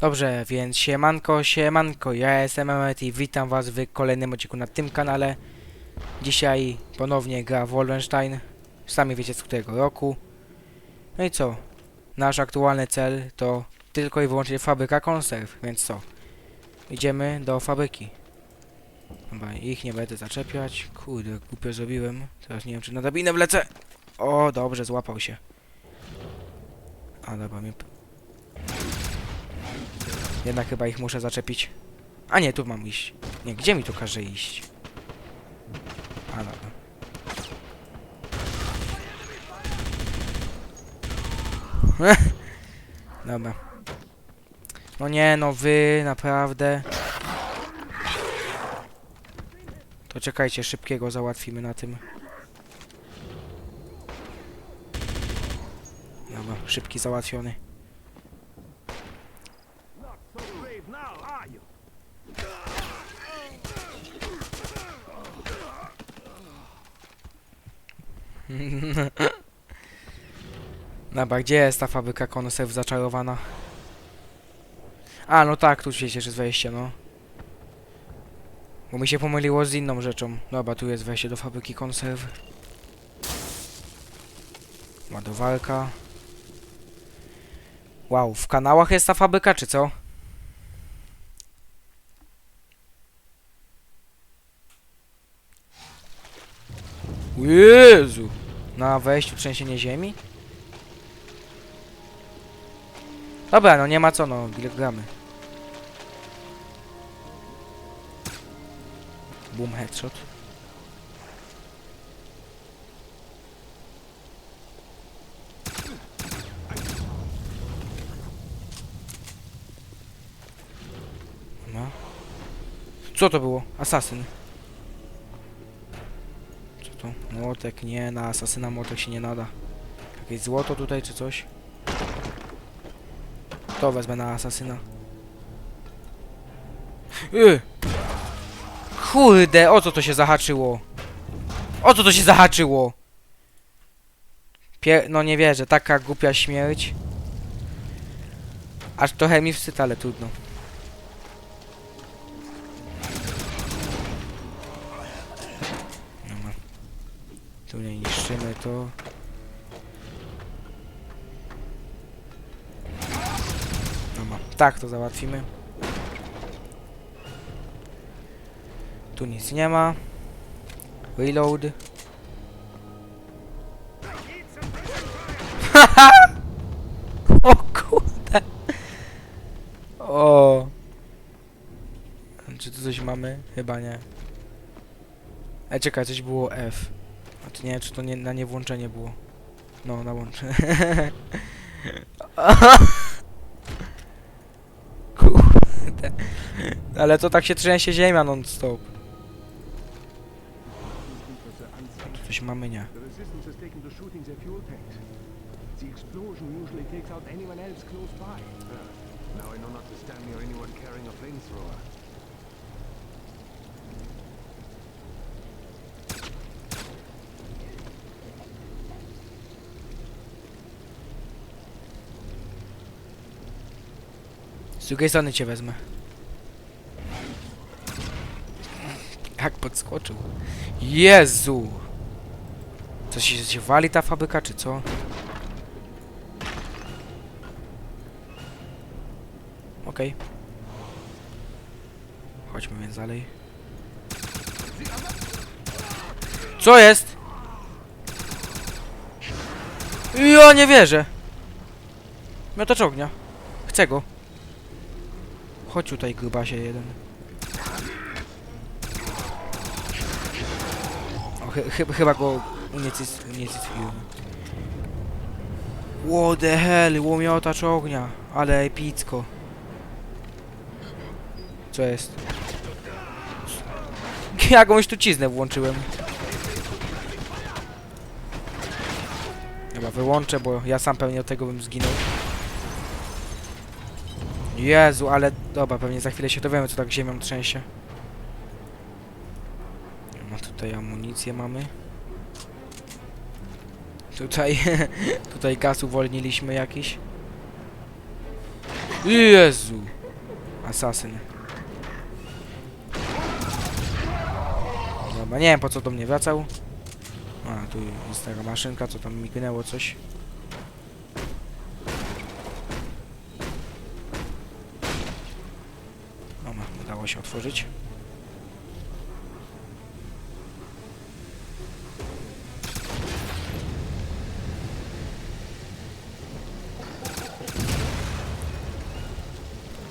Dobrze, więc siemanko, siemanko, ja jestem Emmet i witam was w kolejnym odcinku na tym kanale. Dzisiaj ponownie gra Wolfenstein, sami wiecie z którego roku. No i co? Nasz aktualny cel to tylko i wyłącznie fabryka konserw, więc co? Idziemy do fabryki. Dobra, ich nie będę zaczepiać. Kurde, głupio zrobiłem. Teraz nie wiem czy na drabinę wlecę. O, dobrze, złapał się. A dobra, mnie jednak chyba ich muszę zaczepić. A nie, tu mam iść. Nie, gdzie mi tu każe iść? A dobra. dobra. No nie, no wy, naprawdę. To czekajcie, szybkiego załatwimy na tym. Dobra, szybki załatwiony. So brave now, are you? Dobra, gdzie jest ta fabryka konserw zaczarowana? A, no tak, tu przecież jest wejście, no. Bo mi się pomyliło z inną rzeczą. Dobra, tu jest wejście do fabryki konserw. Ładowarka. Wow, w kanałach jest ta fabryka, czy co? Jezu! Na wejściu trzęsienie ziemi? Dobra, no nie ma co, no, gramy. Boom, headshot. No. Co to było? Asasyn. To? Młotek, nie, na asasyna młotek się nie nada. Jakieś złoto tutaj, czy coś? To wezmę na asasyna. Yy! Kurde, o co to się zahaczyło? O co to się zahaczyło? Pier no nie wierzę, taka głupia śmierć. Aż trochę mi wstyd, ale trudno. Tu nie niszczymy to. Dobra, tak to załatwimy. Tu nic nie ma. Reload. o kurde. O. Czy tu coś mamy? Chyba nie. Ej, czekaj, coś było F. Nie, czy to nie, na niewłączenie było. No, na łączenie. Kurde. Ale to tak się trzęsie ziemia non-stop. Coś mamy, nie. By. now I know not to stand near anyone carrying a flamethrower. Drugiej strony cię wezmę. Jak podskoczył. Jezu! Co się, się wali ta fabryka, czy co? Okej. Chodźmy więc dalej. Co jest? Ja nie wierzę. Miotacz ognia. Chcę go. Chodź tutaj, grubasie jeden. O, chy chy chyba go uniecis unicestwiłem. What the hell, łomiotacz ognia. Ale epicko. Co jest? Jakąś truciznę włączyłem. Chyba wyłączę, bo ja sam pewnie od tego bym zginął. Jezu, ale dobra, pewnie za chwilę się dowiemy, co tak ziemią trzęsie. No tutaj amunicję mamy. Tutaj, tutaj gaz uwolniliśmy jakiś. Jezu! Asasyn. Dobra, nie wiem po co do mnie wracał. A, tu jest taka maszynka, co tam mignęło coś. Udało się otworzyć.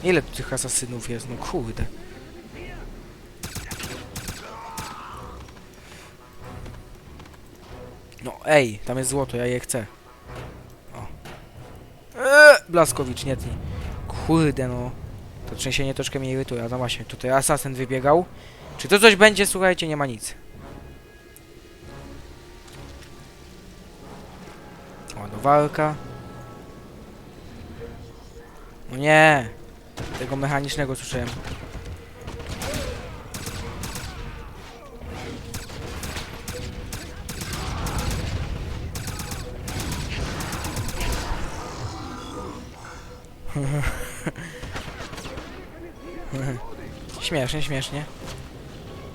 Ile tych asasynów jest? No kurde. No ej, tam jest złoto, ja je chcę. O. Eee, Blaskowicz, nie tnij. Kurde no. To trzęsienie troszkę mnie irytuje, no właśnie, tutaj asasyn wybiegał. Czy to coś będzie? Słuchajcie, nie ma nic. Ładowarka. No nie. Tego mechanicznego słyszałem. śmiesznie, śmiesznie.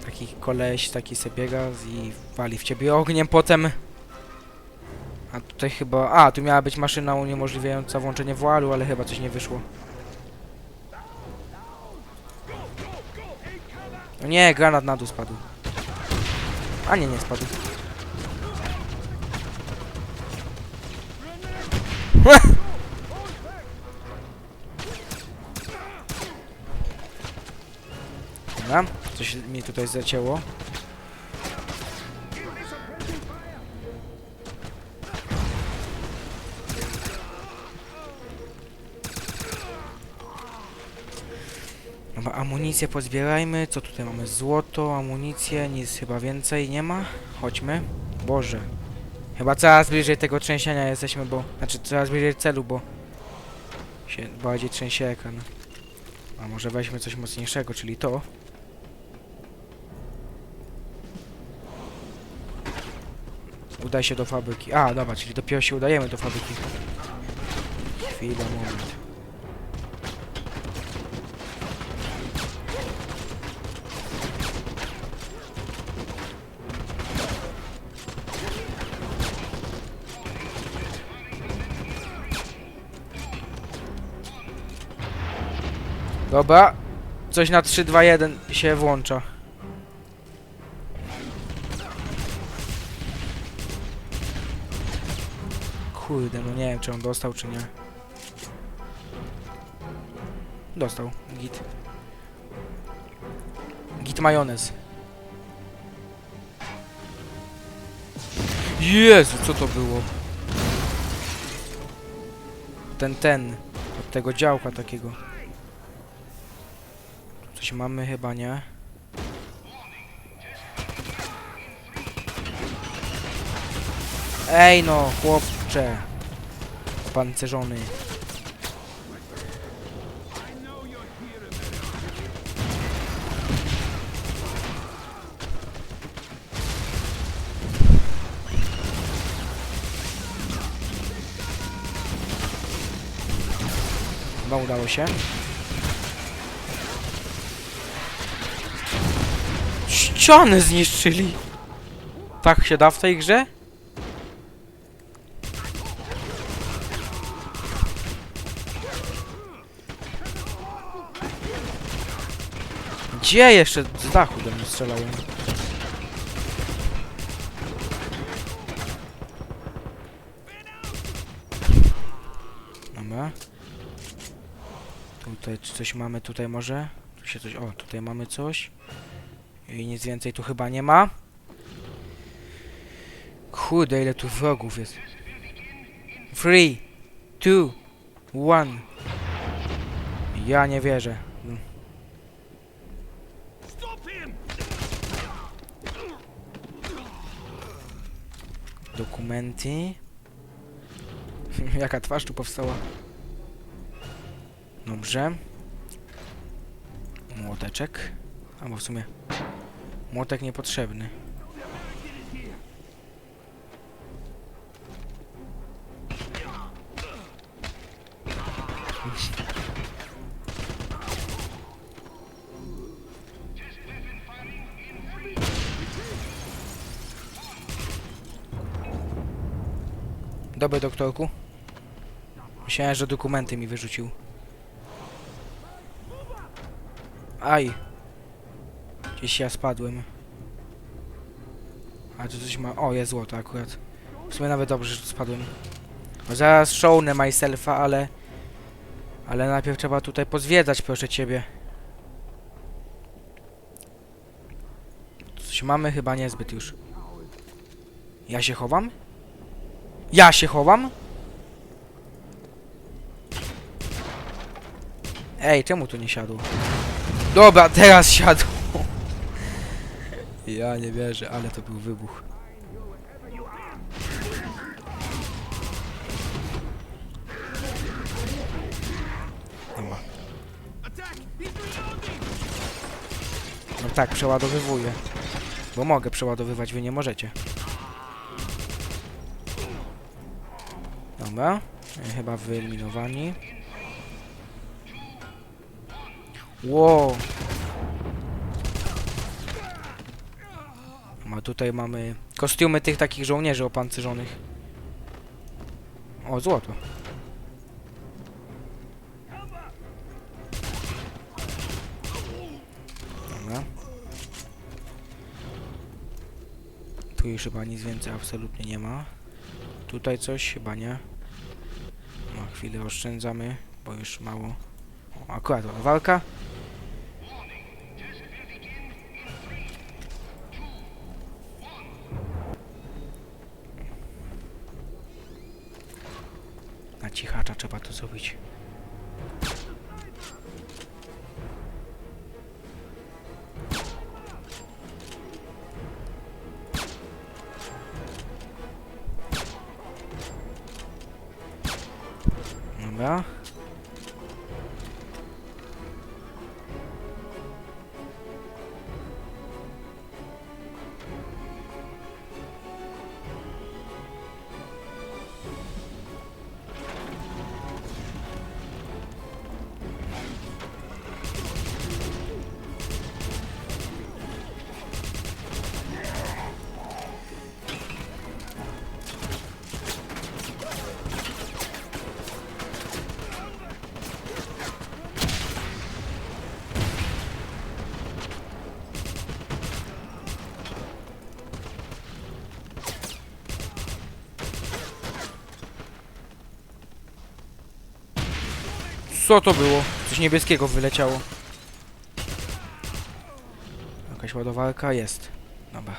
Taki koleś, taki se biega i wali w ciebie ogniem potem. A tutaj chyba... A, tu miała być maszyna uniemożliwiająca włączenie włalu, ale chyba coś nie wyszło. No nie, granat na dół spadł. A nie, nie spadł. Dobra, coś mi tutaj zacięło. Dobra, amunicję pozbierajmy. Co tutaj mamy? Złoto, amunicję, nic chyba więcej nie ma. Chodźmy. Boże. Chyba coraz bliżej tego trzęsienia jesteśmy, bo... Znaczy coraz bliżej celu, bo... Się bardziej trzęsie ekran. A może weźmy coś mocniejszego, czyli to. Udaj się do fabryki. A, dobra, czyli dopiero się udajemy do fabryki. Chwila, moment. Dobra. Coś na 3, 2, 1 się włącza. Kurde, no nie wiem, czy on dostał, czy nie. Dostał. Git. Git majonez. Jezu, co to było? Ten, ten. Od tego działka takiego. Coś mamy chyba, nie? Ej no, chłopcze. Pancerzony. Chyba udało się. Ściany zniszczyli! Tak się da w tej grze? Gdzie jeszcze z dachu do mnie strzelają? Dobra. Tutaj czy coś mamy tutaj może? Tu się coś... O, tutaj mamy coś. I nic więcej tu chyba nie ma. Kurde, ile tu wrogów jest. Three, two, one. Ja nie wierzę. Dokumenty. Jaka twarz tu powstała. Dobrze. Młoteczek. Albo w sumie młotek niepotrzebny. Dobry doktorku. Myślałem, że dokumenty mi wyrzucił. Aj. Gdzieś ja spadłem. A tu coś ma... O, jest złoto akurat. W sumie nawet dobrze, że tu spadłem. Bo zaraz shownę myselfa, ale... Ale najpierw trzeba tutaj pozwiedzać, proszę ciebie. Coś mamy chyba niezbyt już. Ja się chowam? Ja się chowam? Ej, czemu tu nie siadło? Dobra, teraz siadło. Ja nie wierzę, ale to był wybuch. No tak, przeładowywuję. Bo mogę przeładowywać, wy nie możecie. Dobra. E, Chyba wyeliminowani. Wow. A tutaj mamy kostiumy tych takich żołnierzy opancerzonych. O, złoto. Dobra. Tu już chyba nic więcej absolutnie nie ma. Tutaj coś chyba nie. Chwilę oszczędzamy, bo już mało. O, akurat walka. Na cichacza trzeba to zrobić. Co to było? Coś niebieskiego wyleciało. Jakaś ładowarka jest. Dobra.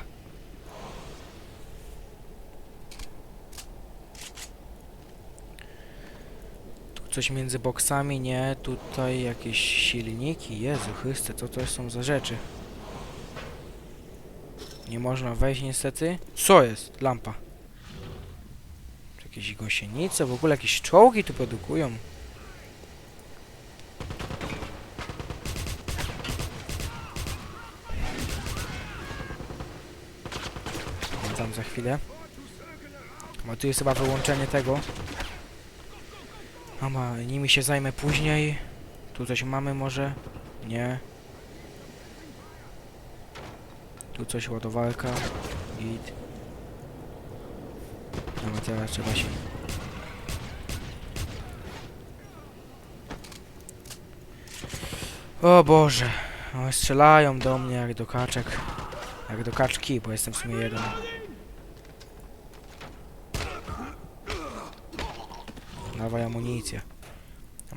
Tu coś między boksami, nie. Tutaj jakieś silniki. Jezu Chryste, co to są za rzeczy? Nie można wejść niestety. Co jest? Lampa. Jakieś gąsienice, w ogóle jakieś czołgi tu produkują. Za chwilę. Bo tu jest chyba wyłączenie tego. Mama, nimi się zajmę później. Tu coś mamy może? Nie. Tu coś ładowarka. Git. Dobra, teraz trzeba się... O Boże. O, strzelają do mnie jak do kaczek. Jak do kaczki, bo jestem w sumie jeden. Dawaj amunicję.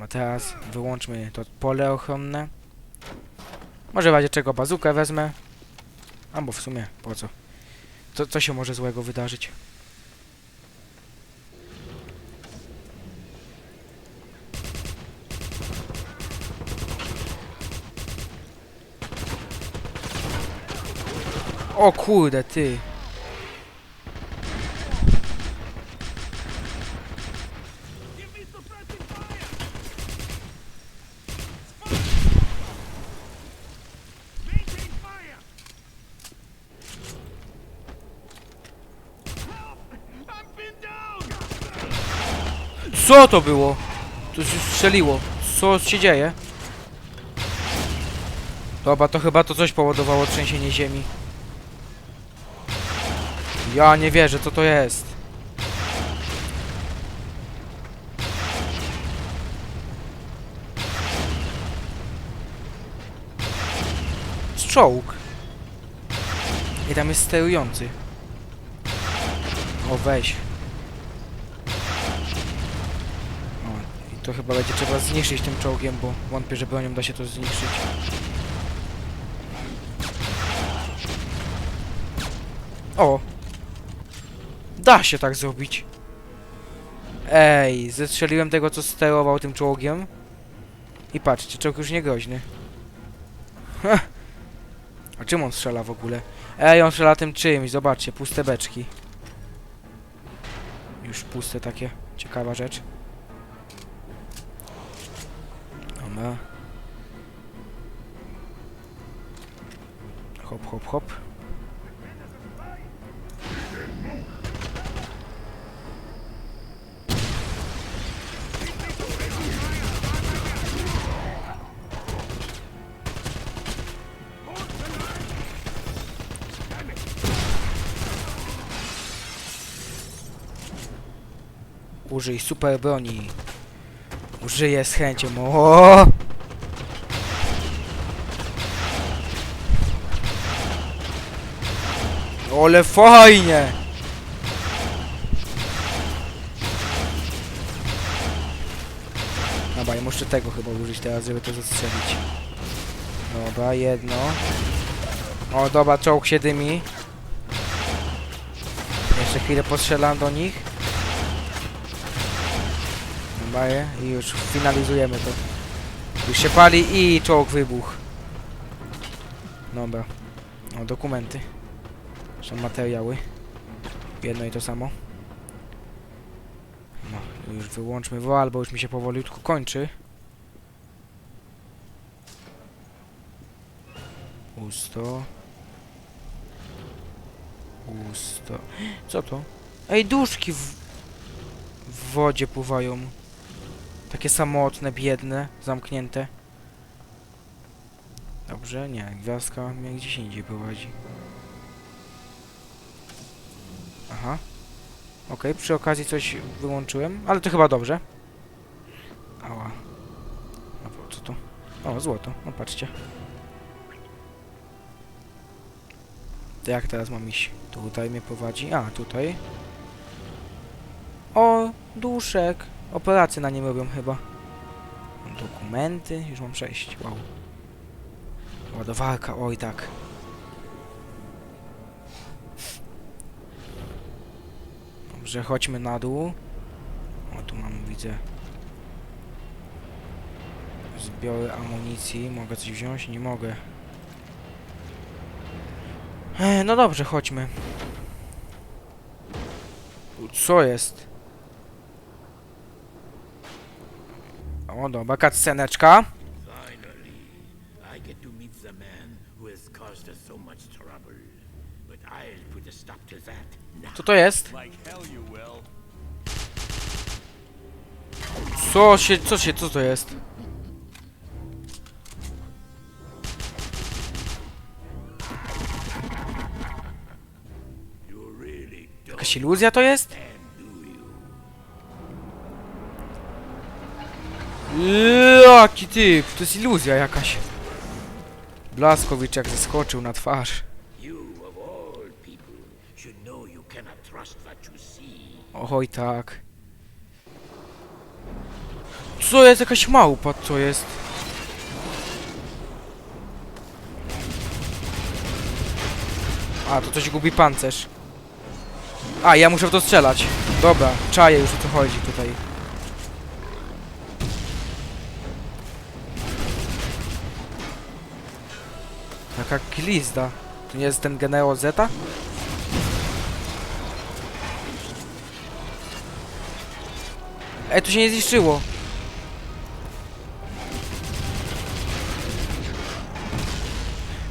A teraz wyłączmy to pole ochronne. Może w razie czego bazukę wezmę. Albo w sumie po co? Co, co się może złego wydarzyć? O kurde, ty. Co to było? Tu się strzeliło. Co się dzieje? Dobra, to chyba to coś powodowało trzęsienie ziemi. Ja nie wierzę, co to jest. Czołg. I tam jest sterujący. O, weź. To chyba będzie trzeba zniszczyć tym czołgiem, bo wątpię, że bronią da się to zniszczyć. O! Da się tak zrobić. Ej, zestrzeliłem tego, co sterował tym czołgiem. I patrzcie, czołg już nie groźny. Ha! A czym on strzela w ogóle? Ej, on strzela tym czymś, zobaczcie, puste beczki. Już puste takie, ciekawa rzecz. Hop, hop, hop. Użyj super broni. Użyję z chęcią. O! Ale fajnie! Dobra, ja muszę tego chyba użyć teraz, żeby to zastrzelić. Dobra, jedno. O, dobra, czołg się dymi. Jeszcze chwilę postrzelam do nich. I już finalizujemy to. Już się pali i czołg wybuch. Dobra. O, dokumenty. Są materiały. Jedno i to samo. No, już wyłączmy woal, bo już mi się powolutku kończy. Pusto. Pusto. Co to? Ej, duszki w, w wodzie pływają. Takie samotne, biedne, zamknięte. Dobrze, nie, gwiazdka mnie gdzieś indziej prowadzi. Aha. Okej, przy okazji coś wyłączyłem, ale to chyba dobrze. Ała. A po co to? O, złoto, no patrzcie. To jak teraz mam iść? Tutaj mnie prowadzi. A, tutaj. O, duszek. Operacje na nim robią chyba. Dokumenty. Już mam sześć. Wow. Ładowarka, oj tak. Dobrze, chodźmy na dół. O, tu mam, widzę. Zbiory amunicji. Mogę coś wziąć? Nie mogę. E, no dobrze, chodźmy. Co jest? O, dobra, cutsceneczka. Finally, I get to meet the man who has caused us so much trouble. But I'll put a stop to that now. Co to jest? Co się, co się, co to jest? You really don't Jakaś iluzja to jest? Jaki typ, to jest iluzja jakaś. Blaskowicz jak zeskoczył na twarz. Oj tak. Co jest jakaś małpa, co jest? A, to coś gubi pancerz. A, ja muszę w to strzelać. Dobra, czaję już o co chodzi tutaj. Jaka glizda. To nie jest ten generał Zeta? Ej, to się nie zniszczyło.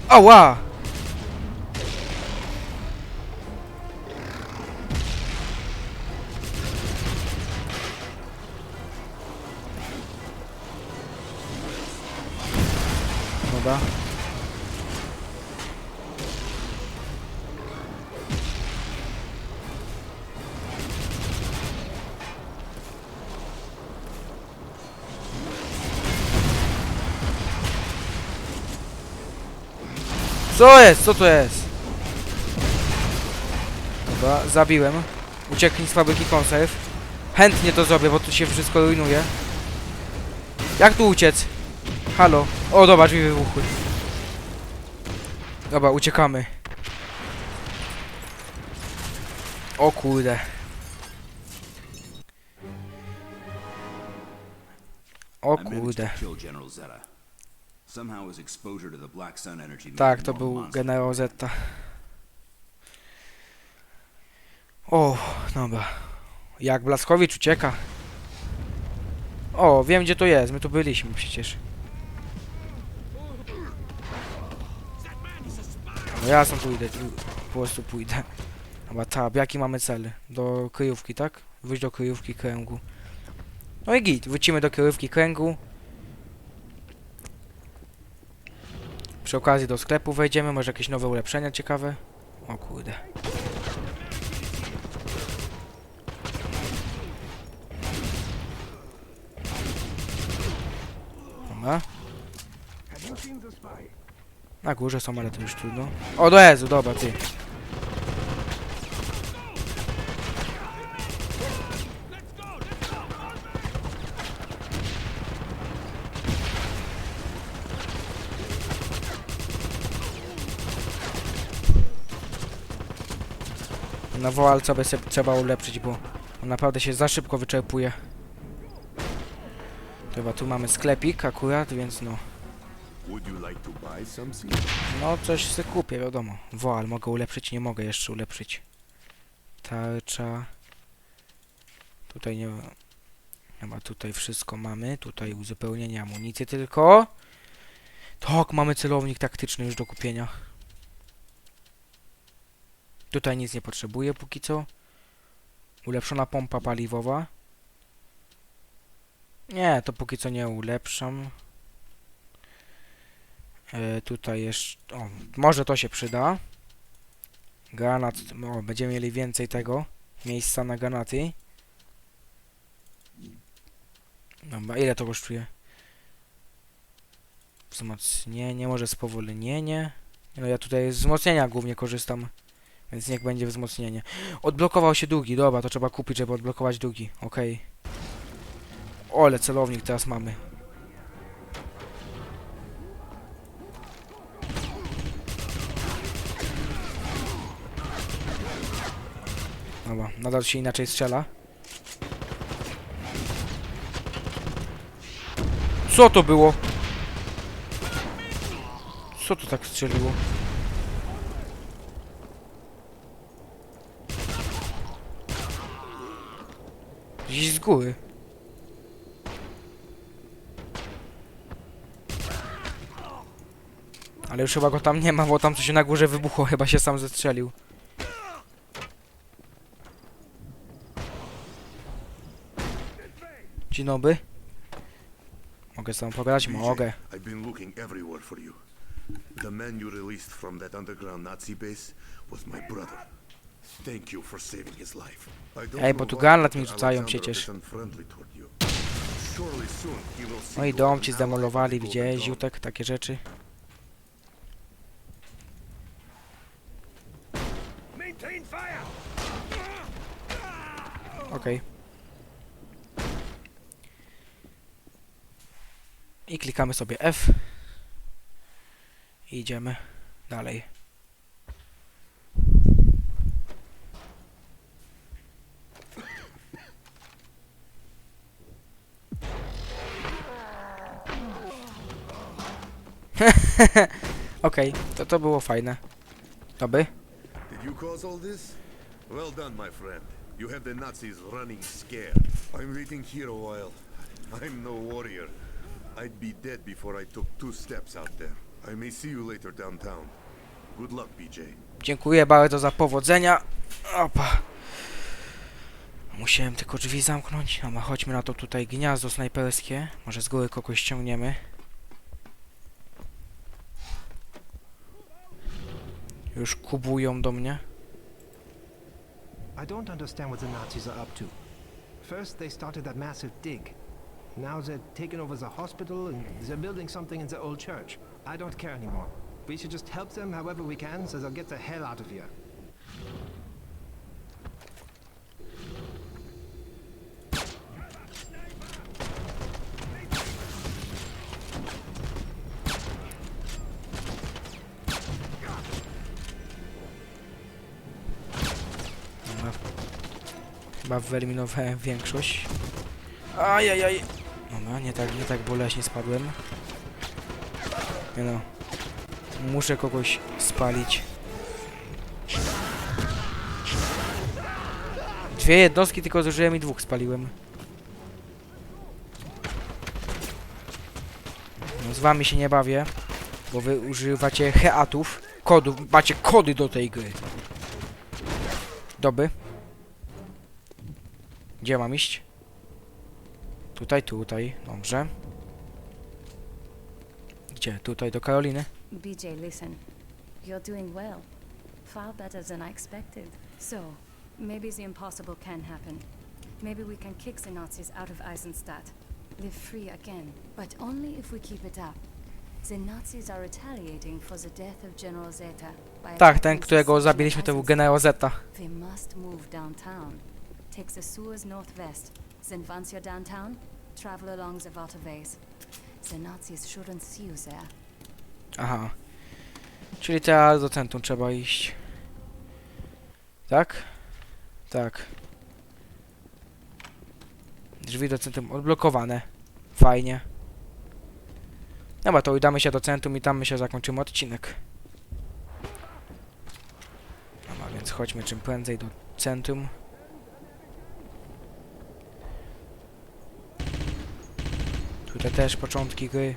Ała! Co jest? Co to jest? Dobra, zabiłem. Uciekli z fabryki konserw. Chętnie to zrobię, bo tu się wszystko rujnuje. Jak tu uciec? Halo. O, dobra, drzwi wybuchły. Dobra, uciekamy. O kurde. O kurde. Tak, to był generał Zeta. O, dobra. Jak Blaskowicz ucieka. O, wiem gdzie to jest, my tu byliśmy przecież. No ja sam tu po prostu pójdę. Dobra, tab, jaki mamy cel? Do kryjówki, tak? Wyjść do kryjówki kręgu. No i git, wrócimy do kryjówki kręgu. Przy okazji do sklepu wejdziemy, może jakieś nowe ulepszenia ciekawe. O kurde. Dobra. Na górze są, ale to już trudno. O, do Jezu, dobra, ty. Na woalca by se trzeba ulepszyć, bo on naprawdę się za szybko wyczerpuje. Dobra, tu mamy sklepik akurat, więc no. No, coś sobie kupię, wiadomo. Woal mogę ulepszyć, nie mogę jeszcze ulepszyć. Tarcza. Tutaj nie... Chyba tutaj wszystko mamy. Tutaj uzupełnienie amunicji tylko. Tak, mamy celownik taktyczny już do kupienia. Tutaj nic nie potrzebuję póki co. Ulepszona pompa paliwowa. Nie, to póki co nie ulepszam. E, tutaj jeszcze... O, może to się przyda. Granat... O, będziemy mieli więcej tego. Miejsca na granaty. Dobra, ile to kosztuje? Wzmocnienie, może spowolnienie. No ja tutaj z wzmocnienia głównie korzystam. Więc niech będzie wzmocnienie. Odblokował się drugi, dobra, to trzeba kupić, żeby odblokować drugi. Okej. Ole, celownik teraz mamy. Dobra, nadal się inaczej strzela. Co to było? Co to tak strzeliło? Gdzieś z góry. Ale już chyba go tam nie ma, bo tam coś na górze wybuchło, chyba się sam zestrzelił. Dzień dobry. Mogę z tobą pogadać? Mogę. I've been looking everywhere for you. The man you released from that underground Nazi base was my brother. Thank you for saving his life. I don't Ej, bo tu Dr. mi rzucają przecież. is unfriendly toward you. Surely soon he will see No i dom ci zdemolowali, widziałeś. Ziutek, takie rzeczy. Maintain fire! Okej. I klikamy sobie F. I idziemy dalej. Okej, to to było fajne. Doby? Did you cause all this? Well done, my friend. You have the Nazis running scared. I'm waiting here a while. I'm no warrior. I'd be dead before I took two steps out there. I may see you later downtown. Good luck, BJ. Dziękuję bardzo za powodzenia. Opa. Musiałem tylko drzwi zamknąć. Dobra, chodźmy na to tutaj gniazdo snajperskie. Może z góry kogoś ściągniemy. Już kubują do mnie. I don't understand what the Nazis are up to. First, they started that massive dig. Now they're taking over the hospital and they're building something in the old church. I don't care anymore. We should just help them however we can so they'll get the hell out of here. Chyba wyeliminowałem większość. Ajajaj. Dobra, nie tak, nie tak boleśnie spadłem. Nie no. Muszę kogoś spalić. Dwie jednostki tylko zużyłem i dwóch spaliłem. No, z wami się nie bawię, bo wy używacie heatów, kodów, macie kody do tej gry. Doby. Gdzie mam iść? Tutaj, tutaj, dobrze. Gdzie? Tutaj do Karoliny? BJ, listen. You're doing well. Far better than I expected. So, maybe the impossible can happen. Maybe we can kick the Nazis out of Eisenstadt. Live free again. But only if we keep it up. The Nazis are retaliating for the death of General Zeta. Tak, ten, którego zabiliśmy, to był generał Zeta. We must move downtown. Take the sewers northwest. Then once you're downtown, travel along the waterways. The Nazis shouldn't see you there. Aha. Czyli teraz do centrum trzeba iść. Tak? Tak. Drzwi do centrum odblokowane. Fajnie. Dobra, to udamy się do centrum i tam myślę zakończymy odcinek. Dobra, więc chodźmy czym prędzej do centrum. Tutaj też początki gry.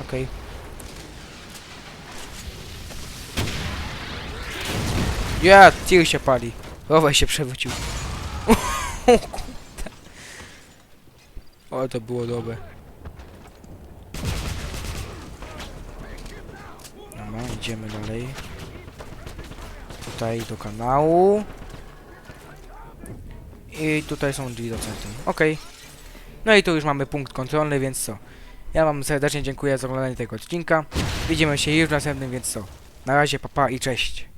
Okej. Ja, tir się pali. Rowaj się przewrócił. O to było dobre. Dobra, idziemy dalej. Tutaj do kanału. I tutaj są drzwi do centrum. Okej. No i tu już mamy punkt kontrolny, więc co? Ja wam serdecznie dziękuję za oglądanie tego odcinka. Widzimy się już w następnym, więc co? Na razie, papa i cześć.